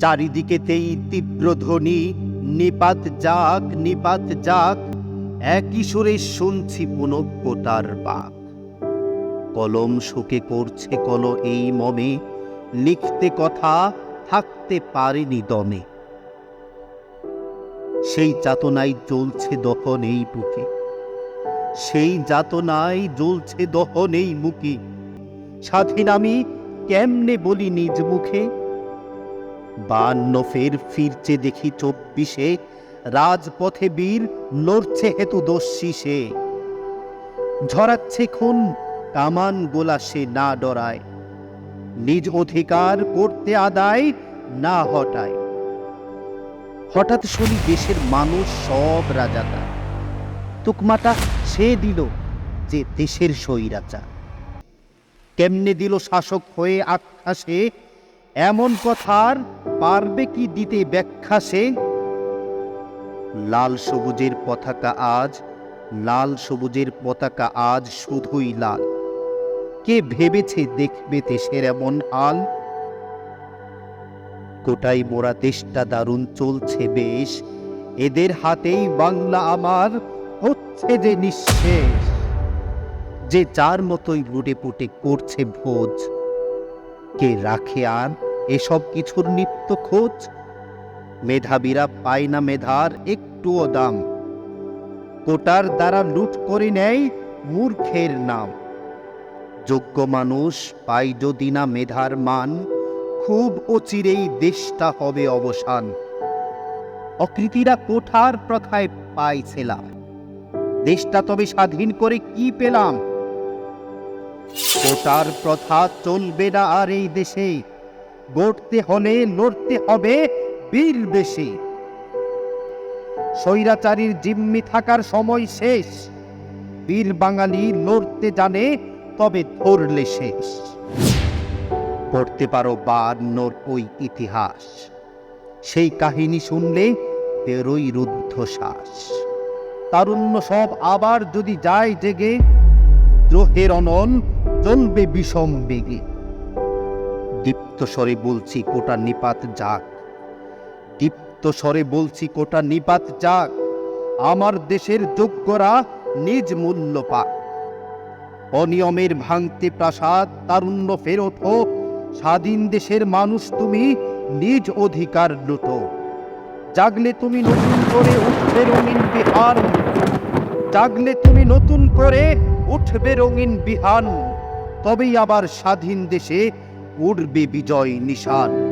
চারিদিকেতেই তীব্র ধ্বনি, নিপাত যাক নিপাত যাক, একই সুরে শুনছি পুনঃপোটার বাক। কলম শোকে করছে কল এই মমে, লিখতে কথা থাকতে পারেনি দমে। সেই যাতনায় জ্বলছে দহন এই বুকে, সেই যাতনায় জ্বলছে দহন এই মুখে। স্বাধীন আমি কেমনে বলি নিজ মুখে? বান্ন ফের ফিরছে দেখি চব্বিশে। রাজপথে বীর লড়ছে হেতু দস্যি সে ঝরাচ্ছে খুন, কামান গোলা সে না ডরায়। নিজ অধিকার করতে আদায় না হটায়। হঠাৎ শুনি দেশের মানুষ সব রাজাটা তুকমাটা সে দিল যে দেশের স্বৈরাচার। কেমনে দিল শাসক হয়ে আখ্যা সে এমন কথার পারবে কি দিতে ব্যাখ্যা সে? লাল সবুজের পতাকা আজ, লাল সবুজের পতাকা আজ শুধুই লাল। কে ভেবেছে দেখবে দেশের এমন হাল? কোটাই মোরা দেশটা দারুণ চলছে বেশ, এদের হাতেই বাংলা আমার হচ্ছে যে নিঃশেষ। যে যার মতোই লুটে পুটে করছে ভোজ, কে রাখে আর এসব কিছুর নিত্য খোঁজ। মেধাবীরা পায় না মেধার, একটুও দাম। কোটার দ্বারা লুট করে নেয় মূর্খের নাম। যোগ্য মানুষ পাই যদি না মেধার মান, খুব অচিরেই দেশটা হবে অবসান। অকৃতিরা কোঠার প্রথায় পাইছিলাম দেশটা তবে স্বাধীন করে কি পেলাম? কোটার প্রথা চলবে না আর এই দেশে। গড়তে হলে লড়তে হবে বীর বেশি। স্বৈরাচারীর জিম্মি থাকার সময় শেষ। বীর বাঙালি লড়তে জানে, তবে ধরলে শেষ। পড়তে পারো বায়ান্নর ওই ইতিহাস। সেই কাহিনী শুনলে বেরোই রুদ্ধশ্বাস তারুণ্য সব আবার যদি যায় জেগে, দ্রোহের অনল চলবে বিষম বেগে। দীপ্ত স্বরে বলছি, কোটা নিপাত যাক। দীপ্ত স্বরে বলছি, কোটা নিপাত যাক। আমার দেশের যোগ্যরা নিজ মূল্য পাক। অনিয়মের ভাঙতে প্রাসাদ, তারুণ্য ফেরত হোক। স্বাধীন দেশের মানুষ তুমি নিজ অধিকার লুটো জাগলে তুমি নতুন করে উঠবে রঙিন বিহান জাগলে তুমি নতুন করে উঠবে রঙিন বিহান তবেই আবার স্বাধীন দেশে উঠবে বিজয় নিশান।